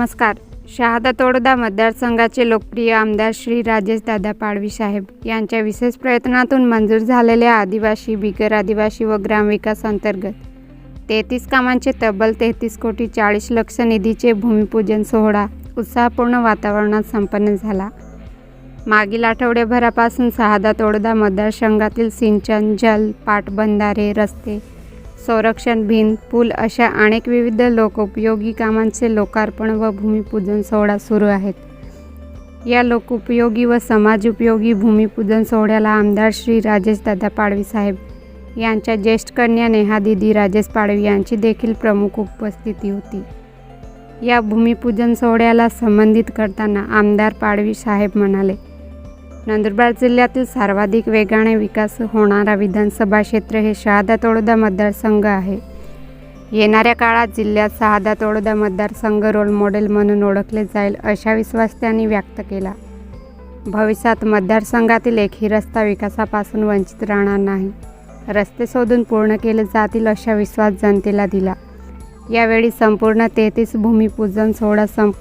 नमस्कार. शहादा तोडदा मतदारसंघाचे लोकप्रिय आमदार श्री राजेश दादा पाडवी साहेब यांच्या विशेष प्रयत्नातून मंजूर झालेल्या आदिवासी बिगर आदिवासी व ग्रामविकास अंतर्गत तेहतीस कामांचे तब्बल तेहतीस कोटी चाळीस लक्ष निधीचे भूमिपूजन सोहळा उत्साहपूर्ण वातावरणात संपन्न झाला. मागील आठवड्याभरापासून सहादा तोडदा मतदारसंघातील सिंचन जल पाटबंधारे रस्ते संरक्षण भिंत पूल अशा अनेक विविध लोकोपयोगी कामांचे लोकार्पण व भूमिपूजन सोहळा सुरू आहेत. या लोकोपयोगी व समाजोपयोगी भूमिपूजन सोहळ्याला आमदार श्री राजेशदादा पाडवी साहेब यांच्या ज्येष्ठ कन्या नेहा दिदी राजेश पाडवी यांची देखील प्रमुख उपस्थिती होती. या भूमिपूजन सोहळ्याला संबंधित करताना आमदार पाडवी साहेब म्हणाले नंदुरबार जिल्ह्यातील सर्वाधिक वेगाने विकास होणारा विधानसभा क्षेत्र हे शहादा तोडोदा मतदारसंघ आहे. येणाऱ्या काळात जिल्ह्यात शहादा तोडोदा मतदारसंघ रोल मॉडेल म्हणून ओळखले जाईल असा विश्वास त्यांनी व्यक्त केला. भविष्यात मतदारसंघातील एकही रस्ता विकासापासून वंचित राहणार नाही. रस्ते शोधून पूर्ण केले जातील असा विश्वास जनतेला दिला. यावेळी संपूर्ण तेहतीस भूमिपूजन सोहळा संप